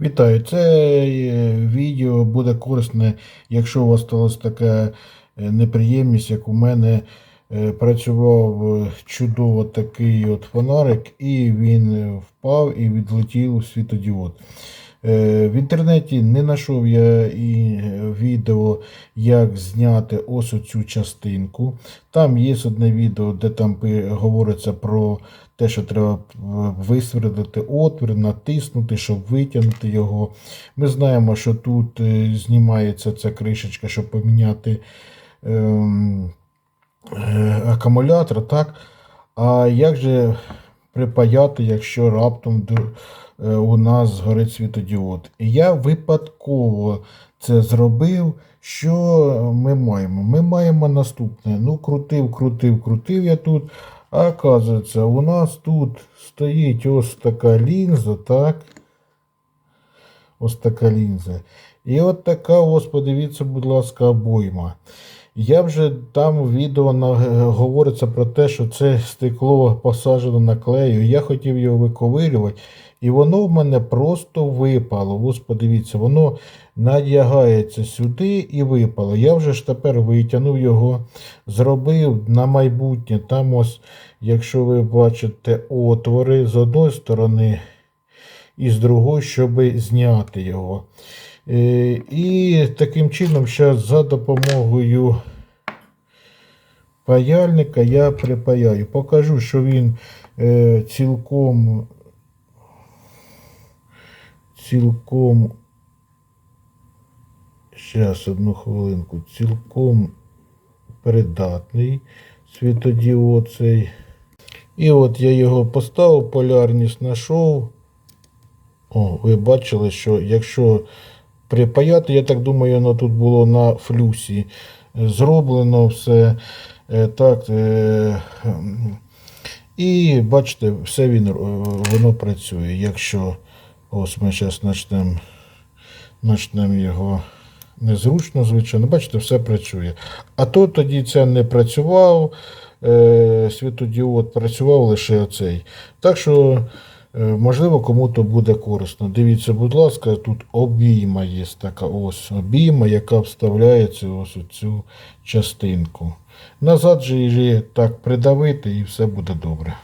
Вітаю, це е, відео буде корисне, якщо у вас сталася така е, неприємність, як у мене е, працював чудово такий от фонарик, і він впав і відлетів у світодіод. Е, В інтернеті не знайшов я і е, відео, як зняти ось оцю частинку. Там є одне відео, де там говориться про те, що треба е, висверлити отвір, натиснути, щоб витягнути його. Ми знаємо, що тут знімається ця кришечка, щоб поміняти ем, акумулятор, так? А як же припаяти, якщо раптом е, у нас згорить світодіод? І я випадково це зробив. Що ми маємо? Ми маємо наступне. Ну, крутив, крутив, крутив я тут. А оказується, у нас тут стоїть ось така лінза, так? Ось така лінза. І от така, ось, подивіться, будь ласка, обойма. Я вже там в відео на- говориться про те, що це стекло посаджено на клею. Я хотів його виковирювати, і воно в мене просто випало. Ось подивіться, воно надягається сюди і випало. Я вже ж тепер витягнув його, зробив на майбутнє. Там ось, якщо ви бачите отвори з одної сторони і з другої, щоб зняти його. Е, І таким чином, зараз за допомогою паяльника я припаяю. Покажу, що він е, цілком, цілком, зараз одну хвилинку, цілком придатний світодіод цей. І от я його поставив, полярність знайшов. О, ви бачили, що якщо припаяти, я так думаю, воно тут було на флюсі зроблено все. е, Так, е, і бачите, все він, е, воно працює. Якщо ось ми зараз почнемо почнемо його незручно, звичайно, бачите, все працює. А то тоді це не працював, світодіод працював лише оцей. Так що. Е, Можливо, кому-то буде корисно. Дивіться, будь ласка, тут обійма є така ось обійма, яка вставляється ось у цю частинку. Назад же її так придавити і все буде добре.